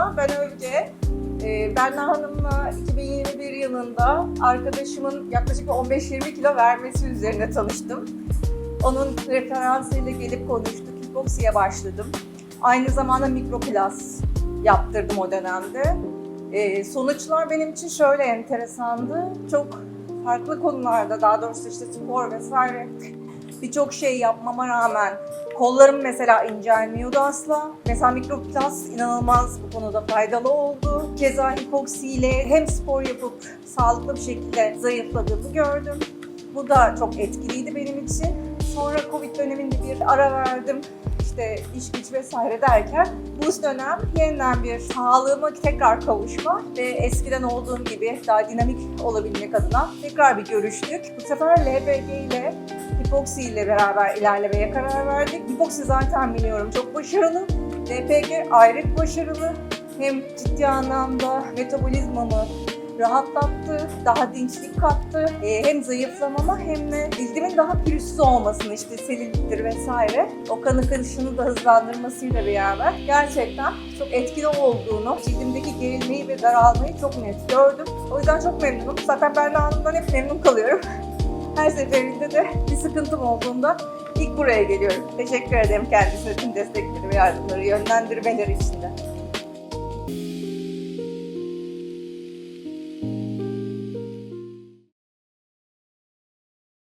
Merhaba, ben Övge. Ee, Berna Hanım'la 2021 yılında arkadaşımın yaklaşık 15-20 kilo vermesi üzerine tanıştım. Onun referansıyla gelip konuştuk, kickboxing'e başladım. Aynı zamanda mikroplas yaptırdım o dönemde. Ee, sonuçlar benim için şöyle enteresandı. Çok farklı konularda, daha doğrusu işte spor vesaire birçok şey yapmama rağmen kollarım mesela incelmiyordu asla. Mesela mikroplas inanılmaz bu konuda faydalı oldu. Keza hipoksi hem spor yapıp sağlıklı bir şekilde zayıfladığımı gördüm. Bu da çok etkiliydi benim için. Sonra Covid döneminde bir ara verdim. İşte iş güç vesaire derken bu dönem yeniden bir sağlığıma tekrar kavuşma ve eskiden olduğum gibi daha dinamik olabilmek adına tekrar bir görüştük. Bu sefer LBG ile Hipoksi ile beraber ilerlemeye karar verdik. Hipoksi zaten biliyorum çok başarılı. LPG ayrı başarılı. Hem ciddi anlamda metabolizmamı rahatlattı, daha dinçlik kattı. Ee, hem zayıflamama hem de cildimin daha pürüzsüz olmasını işte selülittir vesaire. O kan akışını da hızlandırmasıyla beraber gerçekten çok etkili olduğunu, cildimdeki gerilmeyi ve daralmayı çok net gördüm. O yüzden çok memnunum. Zaten ben Hanım'dan hep memnun kalıyorum. Her seferinde de bir sıkıntım olduğunda ilk buraya geliyorum. Teşekkür ederim kendisine tüm destekleri ve yardımları, yönlendirmeleri için de.